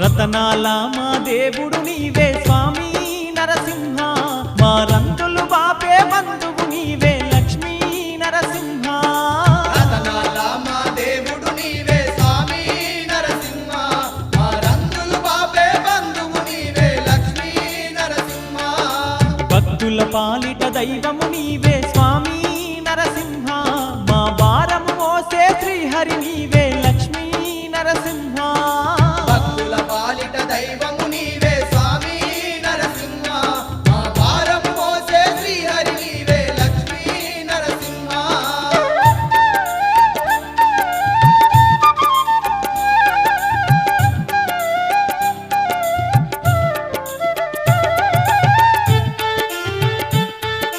రతనాల మా దేవుడు నీవే స్వామి నరసింహ. మా రంగులు బాపే బంధువు నీవే లక్ష్మీ నరసింహ. రతనాల మా దేవుడు నీవే స్వామి నరసింహ. మా రంగులు బాపే బంధువు నీవే లక్ష్మీ నరసింహ. భక్తుల పాలిట దైవము నీవే స్వామి నరసింహ. మా భారము మోసే శ్రీహరి నీవే 陪伴。